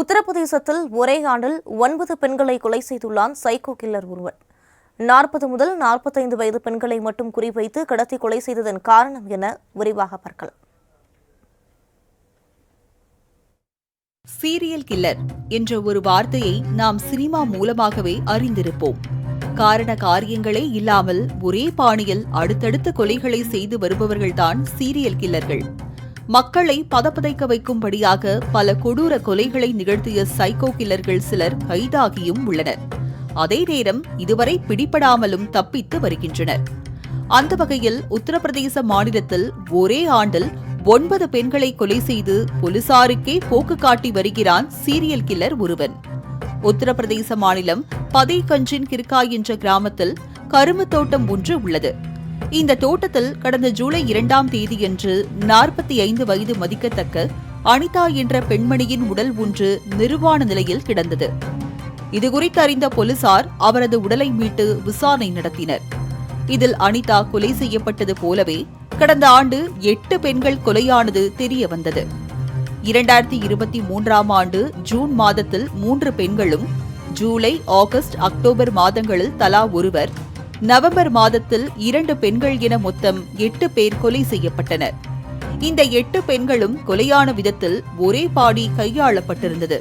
உத்தரப்பிரதேசத்தில் ஒரே ஆண்டில் ஒன்பது பெண்களை கொலை செய்துள்ளான் சைக்கோ கில்லர் ஒருவன். நாற்பது முதல் நாற்பத்தைந்து வயது பெண்களை மட்டும் குறிவைத்து கடத்தி கொலை செய்ததன் காரணம் என விரிவாக பார்க்கலாம். சீரியல் கில்லர் என்ற ஒரு வார்த்தையை நாம் சினிமா மூலமாகவே அறிந்திருப்போம். காரண காரியங்களே இல்லாமல் ஒரே பாணியில் அடுத்தடுத்த கொலைகளை செய்து வருபவர்கள்தான் சீரியல் கில்லர்கள். மக்களை பதப்பதைக்க வைக்கும்படியாக பல கொடூர கொலைகளை நிகழ்த்திய சைக்கோ கில்லர்கள் சிலர் கைதாகியும் உள்ளனர். அதே நேரம் இதுவரை பிடிபடாமலும் தப்பித்து வருகின்றனர். அந்த வகையில் உத்தரப்பிரதேச மாநிலத்தில் ஒரே ஆண்டில் ஒன்பது பெண்களை கொலை செய்து போலீசாருக்கே போக்கு காட்டி வருகிறான் சீரியல் கில்லர் ஒருவன். உத்தரப்பிரதேச மாநிலம் பதேகஞ்சின் கிர்கா என்ற கிராமத்தில் கரும்பு தோட்டம் ஒன்று உள்ளது. இந்த தோட்டத்தில் கடந்த ஜூலை இரண்டாம் தேதியன்று நாற்பத்தி ஐந்து வயது மதிக்கத்தக்க அனிதா என்ற பெண்மணியின் உடல் ஒன்று நிர்வாண நிலையில் கிடந்தது. இதுகுறித்து அறிந்த போலீசார் அவரது உடலை மீட்டு விசாரணை நடத்தினர். இதில் அனிதா கொலை செய்யப்பட்டது போலவே கடந்த ஆண்டு எட்டு பெண்கள் கொலையானது தெரிய வந்தது. இரண்டாயிரத்தி இருபத்தி மூன்றாம் ஆண்டு ஜூன் மாதத்தில் மூன்று பெண்களும் ஜூலை ஆகஸ்ட் அக்டோபர் மாதங்களில் தலா ஒருவர் நவம்பர் மாதத்தில் இரண்டு பெண்கள் என மொத்தம் எட்டு பேர் கொலை செய்யப்பட்டனர். இந்த எட்டு பெண்களும் கொலையான விதத்தில் ஒரே பாடி கையாளப்பட்டிருந்தது.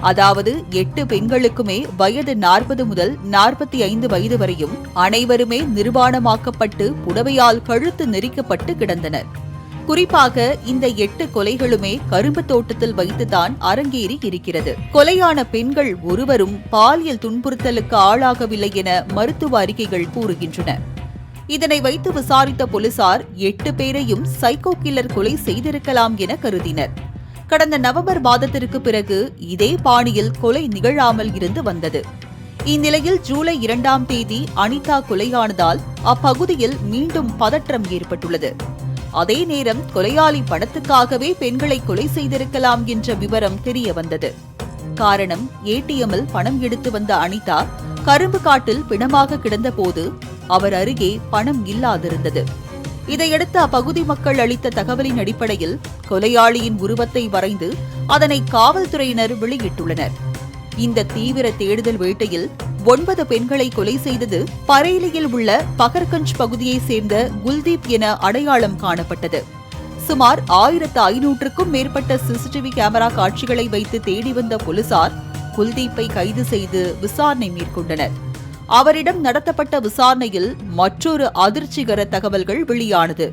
அதாவது எட்டு பெண்களுக்குமே வயது நாற்பது முதல் நாற்பத்தி ஐந்து வயது வரையும் அனைவருமே நிர்வாணமாக்கப்பட்டு புடவையால் கழுத்து நெரிக்கப்பட்டு கிடந்தனர். குறிப்பாக இந்த எட்டு கொலைகளுமே கரும்பு தோட்டத்தில் வைத்துதான் அரங்கேறி இருக்கிறது. கொலையான பெண்கள் ஒருவரும் பாலியல் துன்புறுத்தலுக்கு ஆளாகவில்லை என மருத்துவ அறிக்கைகள் கூறுகின்றன. இதனை வைத்து விசாரித்த போலீசார் எட்டு பேரையும் சைக்கோ கில்லர் கொலை செய்திருக்கலாம் என கருதினர். கடந்த நவம்பர் மாதத்திற்கு பிறகு இதே பாணியில் கொலை நிகழாமல் இருந்து வந்தது. இந்நிலையில் ஜூலை இரண்டாம் தேதி அனிதா கொலையானதால் அப்பகுதியில் மீண்டும் பதற்றம் ஏற்பட்டுள்ளது. அதே நேரம் கொலையாளி பணத்துக்காகவே பெண்களை கொலை செய்திருக்கலாம் என்ற விவரம் தெரிய வந்தது காரணம் ஏடிஎம்மில் பணம் எடுத்து வந்த அனிதா கரும்பு காட்டில் பிணமாக கிடந்தபோது அவர் அருகே பணம் இல்லாதிருந்தது. இதையடுத்து அப்பகுதி மக்கள் அளித்த தகவலின் அடிப்படையில் கொலையாளியின் உருவத்தை வரைந்து அதனை காவல்துறையினர் வெளியிட்டுள்ளனர். இந்த தீவிர தேடுதல் வேட்டையில் ஒன்பது பெண்களை கொலை செய்தது பரேலியில் உள்ள பகர்கஞ்ச் பகுதியைச் சேர்ந்த குல்தீப் என அடையாளம் காணப்பட்டது. சுமார் ஆயிரத்து ஐநூற்றுக்கும் மேற்பட்ட சிசிடிவி கேமரா காட்சிகளை வைத்து தேடி வந்த போலீசார் குல்தீப்பை கைது செய்து விசாரணை மேற்கொண்டனர். அவரிடம் நடத்தப்பட்ட விசாரணையில் மற்றொரு அதிர்ச்சிகர தகவல்கள் வெளியானது.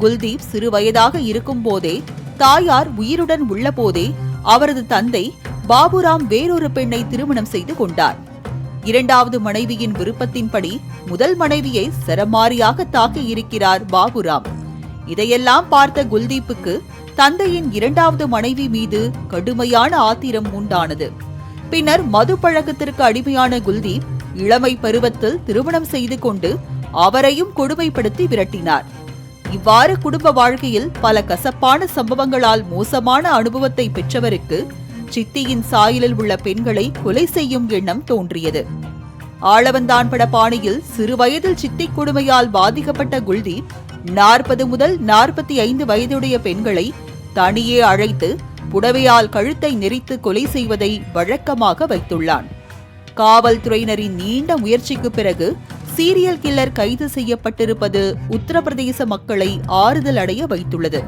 குல்தீப் சிறுவயதாக இருக்கும் போதே தாயார் உயிருடன் உள்ளபோதே அவரது தந்தை பாபுராம் வேறொரு பெண்ணை திருமணம் செய்து கொண்டார். இரண்டாவது மனைவியின் விருப்பத்தின்படி முதல் மனைவியை சரமாரியாக தாக்கி இருக்கிறார் பாபுராம். இதையெல்லாம் பார்த்த குல்தீப்புக்கு தந்தையின் இரண்டாவது மனைவி மீது கடுமையான ஆத்திரம் உண்டானது. பின்னர் மது பழக்கத்திற்கு அடிமையான குல்தீப் இளமை பருவத்தில் திருமணம் செய்து கொண்டு அவரையும் கொடுமைப்படுத்தி விரட்டினார். இவ்வாறு குடும்ப வாழ்க்கையில் பல கசப்பான சம்பவங்களால் மோசமான அனுபவத்தை பெற்றவருக்கு சித்தியின் சாயலில் உள்ள பெண்களை கொலை செய்யும் எண்ணம் தோன்றியது. ஆளவந்தான் பட பாணியில் சிறுவயதில் சித்தி கொடுமையால் பாதிக்கப்பட்ட குல்தீப் நாற்பது முதல் நாற்பத்தி ஐந்து வயதுடைய பெண்களை தனியே அழைத்து புடவையால் கழுத்தை நெறித்து கொலை செய்வதை வழக்கமாக வைத்துள்ளான். காவல்துறையினரின் நீண்ட முயற்சிக்கு பிறகு சீரியல் கில்லர் கைது செய்யப்பட்டிருப்பது உத்தரப்பிரதேச மக்களை ஆறுதல் அடைய வைத்துள்ளது.